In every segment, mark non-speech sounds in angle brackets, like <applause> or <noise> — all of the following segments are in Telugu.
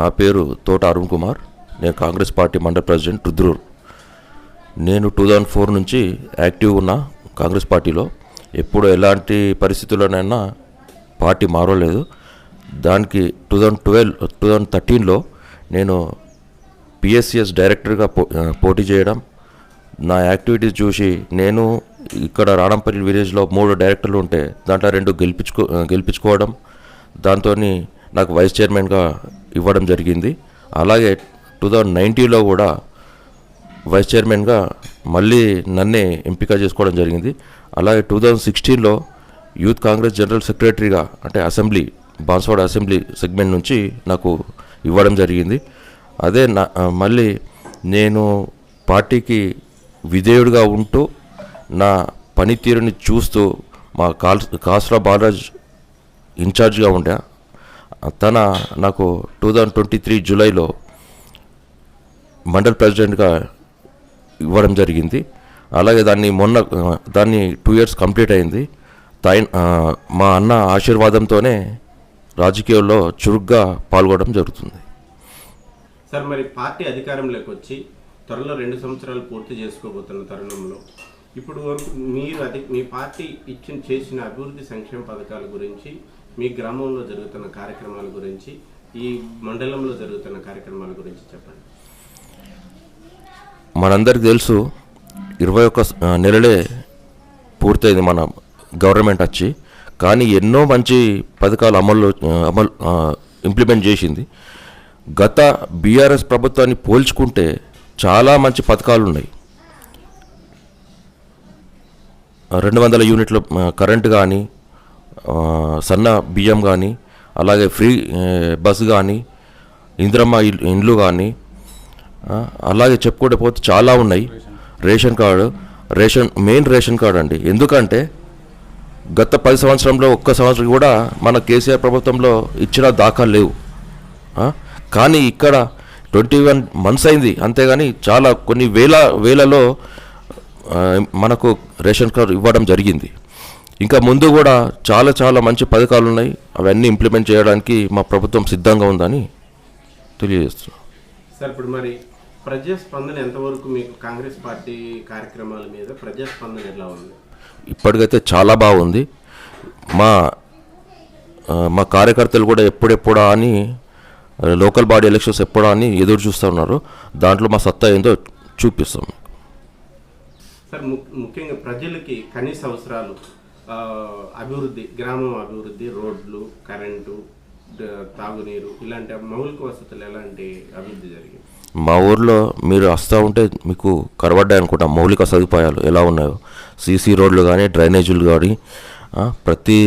నా పేరు తోట అరుణ్ కుమార్. నేను కాంగ్రెస్ పార్టీ మండల ప్రెసిడెంట్ రుద్రూర్. నేను టూ థౌజండ్ ఫోర్ నుంచి యాక్టివ్ ఉన్నా కాంగ్రెస్ పార్టీలో. ఎప్పుడు ఎలాంటి పరిస్థితుల్లోనైనా పార్టీ మారలేదు. దానికి two thousand twelve two thousand థర్టీన్లో నేను పిఎస్సిఎస్ డైరెక్టర్గా పో పోటీ చేయడం నా యాక్టివిటీస్ చూసి నేను ఇక్కడ రాణంపల్లి విలేజ్లో మూడు డైరెక్టర్లు ఉంటే దాంట్లో రెండు గెలిపించుకో గెలిపించుకోవడం దాంతో నాకు వైస్ చైర్మన్గా ఇవ్వడం జరిగింది. అలాగే టూ థౌజండ్ నైంటీలో కూడా వైస్ చైర్మన్గా మళ్ళీ నన్నే ఎంపిక చేసుకోవడం జరిగింది. అలాగే టూ థౌజండ్ సిక్స్టీన్లో యూత్ కాంగ్రెస్ జనరల్ సెక్రటరీగా అంటే అసెంబ్లీ బాన్స్వాడ అసెంబ్లీ సెగ్మెంట్ నుంచి నాకు ఇవ్వడం జరిగింది. అదే నా మళ్ళీ నేను పార్టీకి విధేయుడిగా ఉంటూ నా పనితీరుని చూస్తూ మా కాల్ కాసుల బాలరాజ్ ఇన్ఛార్జ్గా ఉండే తన నాకు టూ థౌజండ్ ట్వంటీ త్రీ జూలైలో మండల్ ప్రెసిడెంట్గా ఇవ్వడం జరిగింది. అలాగే దాన్ని మొన్న దాన్ని టూ ఇయర్స్ కంప్లీట్ అయింది. తాయి మా అన్న ఆశీర్వాదంతోనే రాజకీయాల్లో చురుగ్గా పాల్గొనడం జరుగుతుంది. సార్ మరి పార్టీ అధికారంలోకి వచ్చి త్వరలో రెండు సంవత్సరాలు పూర్తి చేసుకోబోతున్న తరుణంలో ఇప్పుడు వరకు మీరు అది మీ పార్టీ ఇచ్చిన చేసిన అభివృద్ధి సంక్షేమ పథకాల గురించి మీ గ్రామంలో జరుగుతున్న కార్యక్రమాల గురించి ఈ మండలంలో జరుగుతున్న కార్యక్రమాల గురించి చెప్పండి. మనందరికి తెలుసు ఇరవై ఒక్క నెలలే పూర్తయింది మన గవర్నమెంట్ వచ్చి. కానీ ఎన్నో మంచి పథకాలు అమలు అమలు ఇంప్లిమెంట్ చేసింది. గత బీఆర్ఎస్ ప్రభుత్వాన్ని పోల్చుకుంటే చాలా మంచి పథకాలు ఉన్నాయి. రెండు వందల యూనిట్ల కరెంట్ కరెంటు కానీ సన్న బియ్యం కానీ అలాగే ఫ్రీ బస్ కానీ ఇందిరమ్మ ఇండ్లు కానీ అలాగే చెప్పుకుంటే పోతే చాలా ఉన్నాయి. Ration card ration main ration card అండి. ఎందుకంటే గత పది సంవత్సరంలో ఒక్క సంవత్సరం కూడా మన కేసీఆర్ ప్రభుత్వంలో ఇచ్చిన దాఖలు లేవు. కానీ ఇక్కడ ట్వంటీ వన్ మంత్స్ అయింది. అంతేగాని చాలా కొన్ని వేల వేలలో మనకు రేషన్ కార్డు ఇవ్వడం జరిగింది. ఇంకా ముందు కూడా చాలా చాలా మంచి పథకాలు ఉన్నాయి. అవన్నీ ఇంప్లిమెంట్ చేయడానికి మా ప్రభుత్వం సిద్ధంగా ఉందని తెలియజేస్తున్నాం. సార్ ఇప్పుడు మరి ప్రజాస్పందన ఎంతవరకు మీకు కాంగ్రెస్ పార్టీ కార్యక్రమాల మీద ప్రజాస్పందన ఎలా ఉంది? ఇప్పటికైతే చాలా బాగుంది. మా మా కార్యకర్తలు కూడా ఎప్పుడెప్పుడా అని లోకల్ బాడీ ఎలక్షన్స్ ఎప్పుడా అని ఎదురు చూస్తూ ఉన్నారు. దాంట్లో మా సత్తా ఏందో చూపిస్తాం. సార్ ముఖ్యంగా ప్రజలకి కనీస అవసరాలు అభివృద్ధి గ్రామం అభివృద్ధి రోడ్లు కరెంటు తాగునీరు ఇలాంటి మౌలిక వసతులు ఎలాంటి అభివృద్ధి జరిగింది? మా ఊర్లో మీరు వస్తూ ఉంటే మీకు కనబడ్డాయి అనుకుంటా మౌలిక సదుపాయాలు ఎలా ఉన్నాయో. సీసీ రోడ్లు కానీ డ్రైనేజీలు కానీ ప్రతి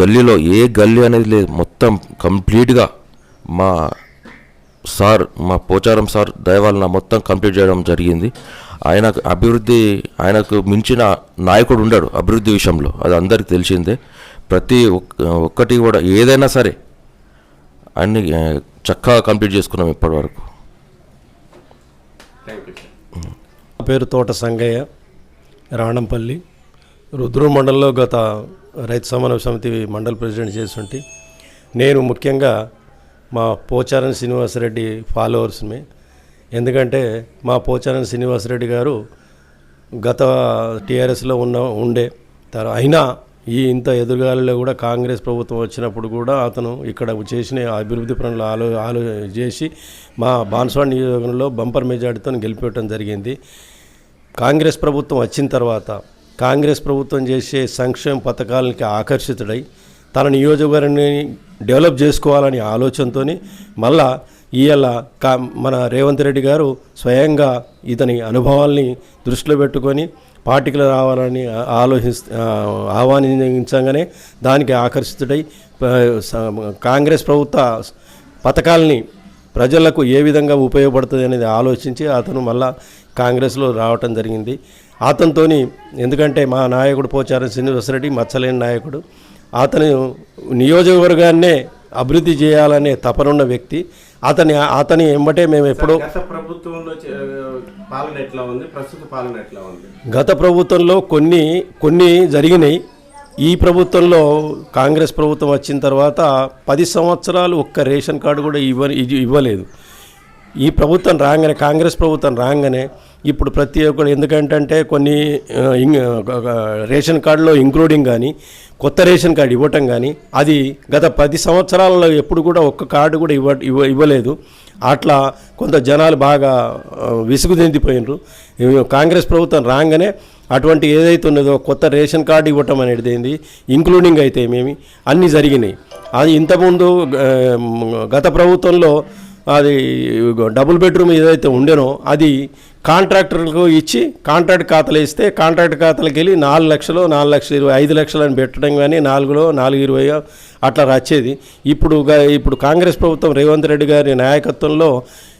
గల్లీలో ఏ గల్లీ అనేది లేదు. మొత్తం కంప్లీట్గా మా సార్ మా పోచారం సార్ దయవాలన మొత్తం కంప్లీట్ చేయడం జరిగింది. ఆయనకు అభివృద్ధి ఆయనకు మించిన నాయకుడు ఉండడు అభివృద్ధి విషయంలో. అది అందరికీ తెలిసిందే. ప్రతి ఒక్- ఒక్కటి కూడా ఏదైనా సరే అన్ని చక్కగా కంప్లీట్ చేసుకున్నాం ఇప్పటివరకు. నా పేరు తోట సంగయ్య రాణంపల్లి రుద్రు మండలంలో గత రైతు సమన్వయ సమితి మండల ప్రెసిడెంట్ చేస్తుంటే నేను ముఖ్యంగా మా పోచారం శ్రీనివాసరెడ్డి ఫాలోవర్స్ని ఎందుకంటే మా పోచారం శ్రీనివాసరెడ్డి గారు గత టీఆర్ఎస్లో ఉన్న ఉండే తర అయినా ఈ ఇంత ఎదురుగాలిలో కూడా కాంగ్రెస్ ప్రభుత్వం వచ్చినప్పుడు కూడా అతను ఇక్కడ చేసిన అభివృద్ధి పనులు ఆలో ఆలో చేసి మా బాన్స్వాడ్ నియోజకవర్గంలో బంపర్ మెజార్టీతో గెలిపించడం జరిగింది. కాంగ్రెస్ ప్రభుత్వం వచ్చిన తర్వాత కాంగ్రెస్ ప్రభుత్వం చేసే సంక్షేమ పథకాలకి ఆకర్షితుడై తన నియోజకవర్గాన్ని డెవలప్ చేసుకోవాలని ఆలోచనతో మళ్ళా ఇవాళ కా మన రేవంత్ రెడ్డి గారు స్వయంగా ఇతని అనుభవాల్ని దృష్టిలో పెట్టుకొని పార్టీకి రావాలని ఆలోచిస్ ఆహ్వానించగానే దానికి ఆకర్షితుడై కాంగ్రెస్ ప్రభుత్వ పథకాలని ప్రజలకు ఏ విధంగా ఉపయోగపడుతుంది అనేది ఆలోచించి అతను మళ్ళా కాంగ్రెస్లో రావటం జరిగింది. అతనితోని ఎందుకంటే మా నాయకుడు పోచారం శ్రీనివాసరెడ్డి మచ్చలేని నాయకుడు. అతను నియోజకవర్గాన్నే అభివృద్ధి చేయాలనే తపనున్న వ్యక్తి అతని అతని ఎంబటే మేము ఎప్పుడో గత ప్రభుత్వంలో చే- పాలన ఎట్లా ఉంది? ప్రస్తుత పాలన ఎట్లా ఉంది? గత ప్రభుత్వంలో కొన్ని కొన్ని జరిగినాయి. ఈ ప్రభుత్వంలో కాంగ్రెస్ ప్రభుత్వం వచ్చిన తర్వాత పది సంవత్సరాలు ఒక్క రేషన్ కార్డు కూడా ఇవ్వ ఇవ్వలేదు. ఈ ప్రభుత్వం రాగానే కాంగ్రెస్ ప్రభుత్వం రాగానే ఇప్పుడు ప్రతి ఒక్కరు ఎందుకంటే కొన్ని రేషన్ కార్డులో ఇంక్లూడింగ్ కానీ కొత్త రేషన్ కార్డు ఇవ్వటం కానీ అది గత పది సంవత్సరాలలో ఎప్పుడు కూడా ఒక్క కార్డు కూడా ఇవ్వ ఇవ్వ ఇవ్వలేదు. అట్లా కొంత జనాలు బాగా ఆ, విసుగు కాంగ్రెస్ ప్రభుత్వం రాగానే అటువంటి ఏదైతే ఉన్నదో కొత్త రేషన్ కార్డు ఇవ్వటం అనేది ఏంది? ఇంక్లూడింగ్ అయితే ఏమేమి? అన్నీ జరిగినాయి. అది ఇంతకుముందు గత ప్రభుత్వంలో అది డబుల్ బెడ్రూమ్ ఏదైతే ఉండేనో అది కాంట్రాక్టర్లకు ఇచ్చి కాంట్రాక్ట్ ఖాతాలు ఇస్తే కాంట్రాక్ట్ ఖాతాలకు వెళ్ళి నాలుగు లక్షలు నాలుగు లక్షలు ఇరవై ఐదు లక్షలు అని పెట్టడం కానీ నాలుగులో నాలుగు ఇరవై అట్లా రచ్చేది. ఇప్పుడు ఇప్పుడు కాంగ్రెస్ ప్రభుత్వం రేవంత్ రెడ్డి గారి నాయకత్వంలో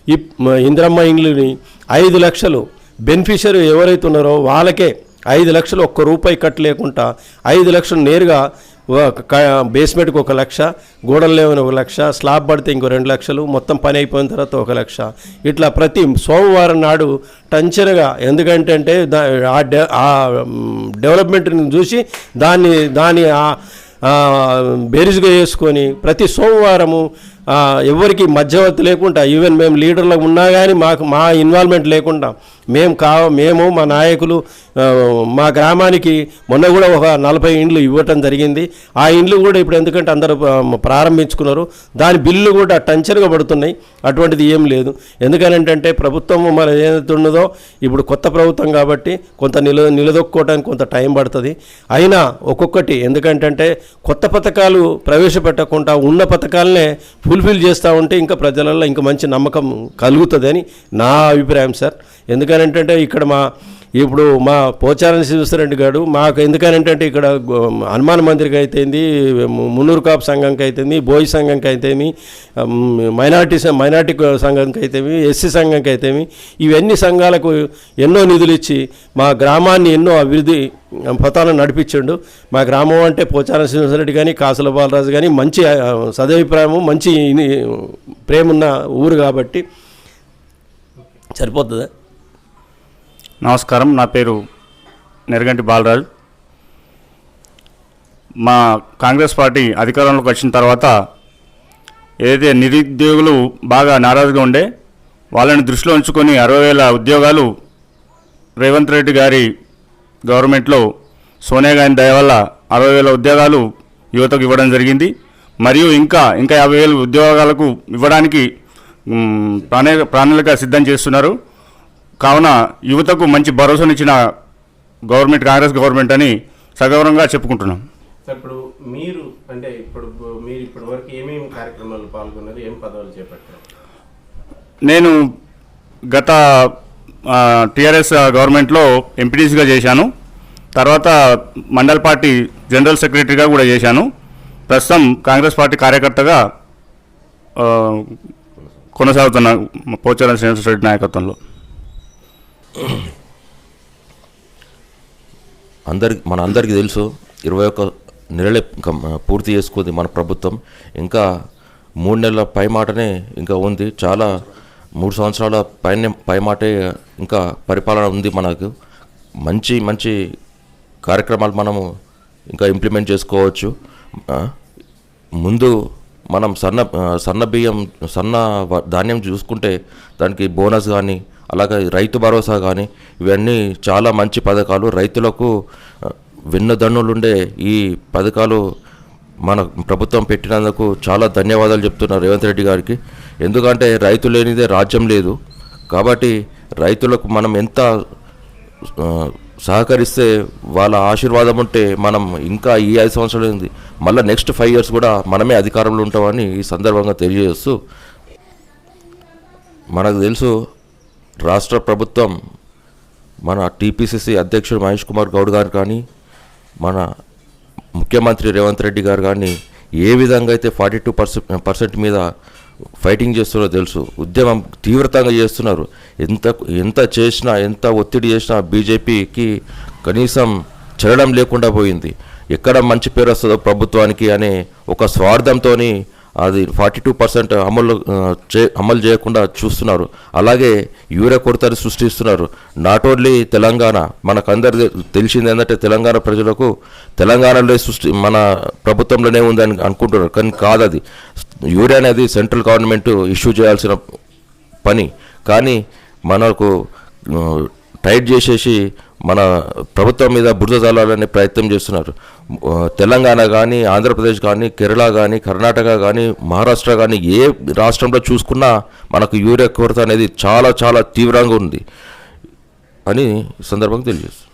ఇప్- ఇందిరమ్మ ఇండ్లుని ఐదు లక్షలు బెనిఫిషరీ ఎవరైతే ఉన్నారో వాళ్ళకే ఐదు లక్షలు ఒక్క రూపాయి కట్ లేకుండా ఐదు లక్షలు నేరుగా బేస్మెంట్కి ఒక లక్ష గోడలు లేవని ఒక లక్ష స్లాబ్ పడితే ఇంకో రెండు లక్షలు మొత్తం పని అయిపోయిన తర్వాత ఒక లక్ష. ఇట్లా ప్రతి సోమవారం నాడు టంచర్గా ఎందుకంటే అంటే ఆ డె- ఆ డెవలప్మెంట్ని చూసి దాన్ని దాన్ని ఆ- బేరీజుగా వేసుకొని ప్రతి సోమవారము ఎవరికి మధ్యవర్తి లేకుండా ఈవెన్ మేము లీడర్లకు ఉన్నా కానీ మాకు మా ఇన్వాల్వ్మెంట్ లేకుండా మేము కా మేము మా నాయకులు మా గ్రామానికి మొన్న కూడా ఒక నలభై ఇండ్లు ఇవ్వటం జరిగింది. ఆ ఇండ్లు కూడా ఇప్పుడు ఎందుకంటే అందరూ ప్రారంభించుకున్నారు. దాని బిల్లు కూడా టంచర్గా పడుతున్నాయి. అటువంటిది ఏం లేదు. ఎందుకనంటే ప్రభుత్వం మన ఏదైతే ఉన్నదో ఇప్పుడు కొత్త ప్రభుత్వం కాబట్టి కొంత నిల నిలదొక్కోవడానికి కొంత టైం పడుతుంది. అయినా ఒక్కొక్కటి ఎందుకంటే కొత్త పథకాలు ప్రవేశపెట్టకుండా ఉన్న పథకాలనే ఫుల్ఫిల్ చేస్తూ ఉంటే ఇంకా ప్రజలలో ఇంకా మంచి నమ్మకం కలుగుతుందని నా అభిప్రాయం సార్ ఎందుకనంటే ఇక్కడ మా ఇప్పుడు మా పోచారం శివశ్వరెడ్డి గారు మాకు ఎందుకనంటే ఇక్కడ హనుమాన్ మందిర్కి అయితేంది మున్నూరు కాపు సంఘంకి అయితేంది బోయ్ సంఘంకి అయితేమి మైనార్టీ మైనార్టీ సంఘంకి అయితేమి ఎస్సీ సంఘంకి అయితేమి ఇవన్నీ సంఘాలకు ఎన్నో నిధులు ఇచ్చి మా గ్రామాన్ని ఎన్నో అభివృద్ధి పథాలను నడిపించిండు. మా గ్రామం అంటే పోచారం శ్రీనివాసరెడ్డి కానీ కాసుల బాలరాజు కానీ మంచి సదభిప్రాయము మంచి ప్రేమ ఉన్న ఊరు కాబట్టి సరిపోతుందా? నమస్కారం నా పేరు నెరగంటి బాలరాజు. మా కాంగ్రెస్ పార్టీ అధికారంలోకి వచ్చిన తర్వాత ఏదైతే నిరుద్యోగులు బాగా నారాజుగా ఉండే వాళ్ళని దృష్టిలో ఉంచుకొని అరవై వేల ఉద్యోగాలు రేవంత్ రెడ్డి గారి గవర్నమెంట్లో సోనియా గాంధీ దయ వల్ల అరవై వేల ఉద్యోగాలు యువతకు ఇవ్వడం జరిగింది. మరియు ఇంకా ఇంకా యాభై వేల ఉద్యోగాలకు ఇవ్వడానికి ప్రాణ ప్రణాళిక సిద్ధం చేస్తున్నారు. కావున యువతకు మంచి భరోసానిచ్చిన గవర్నమెంట్ కాంగ్రెస్ గవర్నమెంట్ అని సగౌరవంగా చెప్పుకుంటున్నాం. ఇప్పుడు మీరు అంటే ఇప్పుడు మీరు ఇప్పటి వరకు ఏమేమి కార్యక్రమాలు పాల్గొన్నారు ఏం పదవులు చేపట్టారు? నేను గత టీఆర్ఎస్ గవర్నమెంట్లో ఎంపీటీసీగా చేశాను. తర్వాత మండల్ పార్టీ జనరల్ సెక్రటరీగా కూడా చేశాను. ప్రస్తుతం కాంగ్రెస్ పార్టీ కార్యకర్తగా కొనసాగుతున్న పోచారం శ్రీనివాస రెడ్డి నాయకత్వంలో. <clears throat> అందరికి మన అందరికీ తెలుసు ఇరవై ఒక్క నెలలే ఇంకా పూర్తి చేసుకుంది మన ప్రభుత్వం. ఇంకా మూడు నెలల పై మాటనే ఇంకా ఉంది. చాలా మూడు సంవత్సరాల పైన పై మాటే ఇంకా పరిపాలన ఉంది మనకు. మంచి మంచి కార్యక్రమాలు మనము ఇంకా ఇంప్లిమెంట్ చేసుకోవచ్చు. ముందు మనం సన్న సన్న బియ్యం సన్న ధాన్యం చూసుకుంటే దానికి బోనస్ కానీ అలాగే రైతు భరోసా కానీ ఇవన్నీ చాలా మంచి పథకాలు. రైతులకు ఆ, వెన్నుదన్నులుండే ఈ పథకాలు మన ప్రభుత్వం పెట్టినందుకు చాలా ధన్యవాదాలు చెప్తున్నారు రేవంత్ రెడ్డి గారికి. ఎందుకంటే రైతు లేనిదే రాజ్యం లేదు. కాబట్టి రైతులకు మనం ఎంత సహకరిస్తే వాళ్ళ ఆశీర్వాదం ఉంటే మనం ఇంకా ఈ ఐదు సంవత్సరాలు ఉంది మళ్ళీ నెక్స్ట్ ఫైవ్ ఇయర్స్ కూడా మనమే అధికారంలో ఉంటామని ఈ సందర్భంగా తెలియజేస్తూ మనకు తెలుసు రాష్ట్ర ప్రభుత్వం మన టీపీసీసీ అధ్యక్షుడు మహేష్ కుమార్ గౌడ్ గారు కానీ మన ముఖ్యమంత్రి రేవంత్ రెడ్డి గారు కానీ ఏ విధంగా అయితే ఫార్టీ టూ పర్సెంట్ పర్సెంట్ మీద ఫైటింగ్ చేస్తున్నారో తెలుసు. ఉద్యమం తీవ్రతంగా చేస్తున్నారు. ఎంత ఎంత చేసినా ఎంత ఒత్తిడి చేసినా బీజేపీకి కనీసం చెరడం లేకుండా పోయింది. ఎక్కడ మంచి పేరు వస్తుందో ప్రభుత్వానికి అనే ఒక స్వార్థంతో అది ఫార్టీ టూ పర్సెంట్ అమలు చే అమలు చేయకుండా చూస్తున్నారు. అలాగే యూరియా కొరతని సృష్టిస్తున్నారు. నాట్ ఓన్లీ తెలంగాణ మనకందరి తెలిసింది ఏంటంటే తెలంగాణ ప్రజలకు తెలంగాణలో సృష్టి మన ప్రభుత్వంలోనే ఉందని అనుకుంటున్నారు. కానీ కాదు అది యూరియా అనేది సెంట్రల్ గవర్నమెంట్ ఇష్యూ చేయాల్సిన పని. కానీ మనకు టైట్ చేసేసి మన ప్రభుత్వం మీద బురద చల్లాలనే ప్రయత్నం చేస్తున్నారు. తెలంగాణ కానీ ఆంధ్రప్రదేశ్ కానీ కేరళ కానీ కర్ణాటక కానీ మహారాష్ట్ర కానీ ఏ రాష్ట్రంలో చూసుకున్నా మనకు యూరియా కొరత అనేది చాలా చాలా తీవ్రంగా ఉంది అని సందర్భంగా తెలియజేస్తుంది